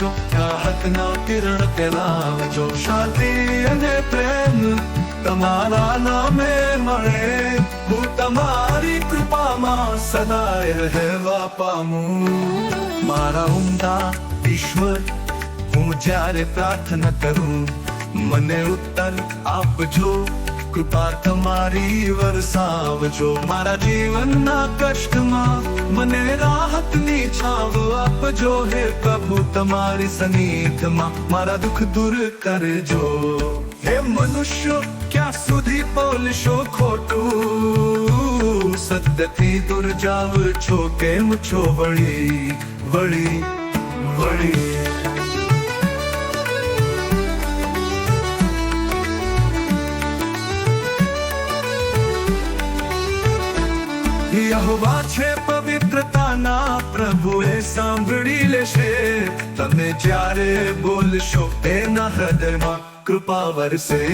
રાહતના કિરણ ફેલાવજો. શાંતિ અને પ્રેમ તમારા નામે મળે. હું તમારી કૃપામાં સદાય રહેવા પામું. મારા ઉમદા ઈશ્વર, હું જ્યારે પ્રાર્થના કરું, મને ઉત્તર આપજો. કૃપા તમારી વરસાવજો મારા જીવનના કષ્ટમાં મને રાહતની છાવ આપજો હે પ્રભુ તમારી સનિધમાં મારા દુઃખ દૂર કરજો હે મનુષ્યો ક્યાં સુધી બોલશો ખોટું સત્યથી દૂર જાવ છો કેમ છો વળી વળી વળી યહોવા છે પવિત્રતાના પ્રભુએ સાંભળી લેશે. તમે જ્યારે બોલશો તેના હૃદયમાં કૃપા વરસે.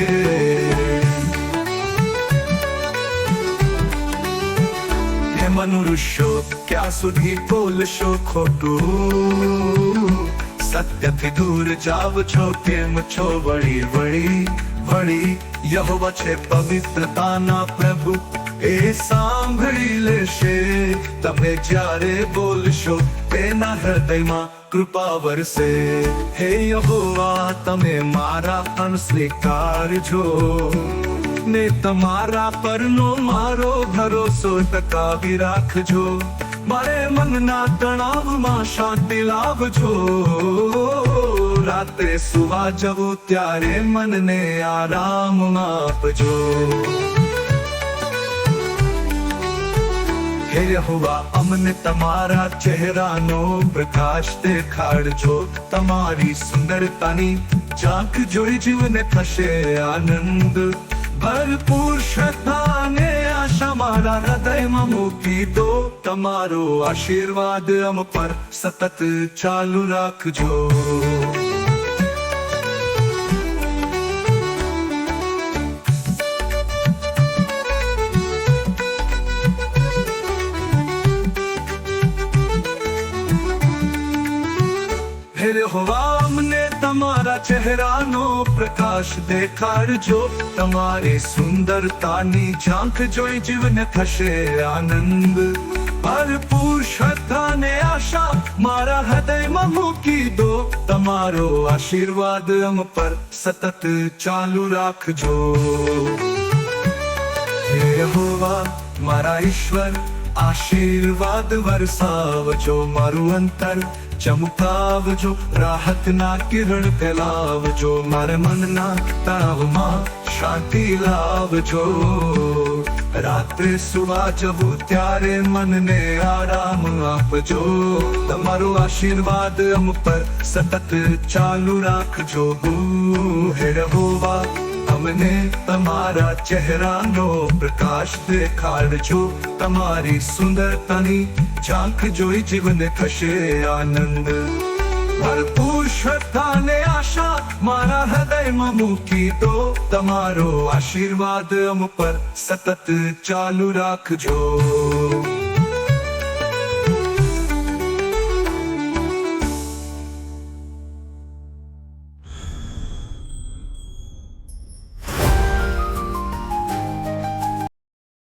મનુષ્યો, ક્યાં સુધી બોલશો ખોટું? સત્યથી દૂર જાવ છો, કેમ છો વળી વળી? વળી યહોવા છે પવિત્રતાના પ્રભુ. સાંભળી લેશે. તમે જ્યારે બોલશો, તેના હૃદયમાં કૃપા વરસે. હે યહોવા, તમે મારા પણ સ્વીકારજો. ને તમારા પરનો મારો ભરોસો ટકાવી રાખજો. મારે મનના તણાવમાં શાંતિ લાવજો. રાત્રે સુવા જવું, ત્યારે મનને આરામ આપજો. હે યહોવા, અમને તમારા ચહેરાનો પ્રકાશ દેખાડજો. તમારી સુંદરતાની ઝાંક જોઈ જીવને થશે આનંદ. ભરપૂર શ્રદ્ધાને આશા મારા હૃદયમાં મૂકી દો. તમારો આશીર્વાદ અમ પર સતત ચાલુ રાખજો. હે યહોવા અમને તમારા પ્રકાશ દેખાડજો. તમારી સુંદરતાની ઝાંખ જોઈ જીવન થશે આનંદ. ભરપૂર શ્રદ્ધા ને આશા મારા હૃદયમાં મૂકી દો. તમારો આશીર્વાદ અમ પર સતત ચાલુ રાખજો. હે હોવા મારા ઈશ્વર આશીર્વાદ વરસાવજો મારું અંતર ચમકાવજો રાહતના કિરણ ફેલાવજો મારા મનના તણાવમાં શાંતિ લાવજો રાત્રે સુવા જવું ત્યારે મનને આરામ આપજો તમારો આશીર્વાદ અમ પર સતત ચાલુ રાખજો હે રહોવા અમને તમારા ચહેરાનો પ્રકાશ દેખાડજો તમારી સુંદરતાની ઝાંખ જોઈ જીવને થશે આનંદ ભરપૂર શ્રદ્ધાને આશા મારા હૃદયમાં મૂકી દો તમારો આશીર્વાદ અમ પર સતત ચાલુ રાખજો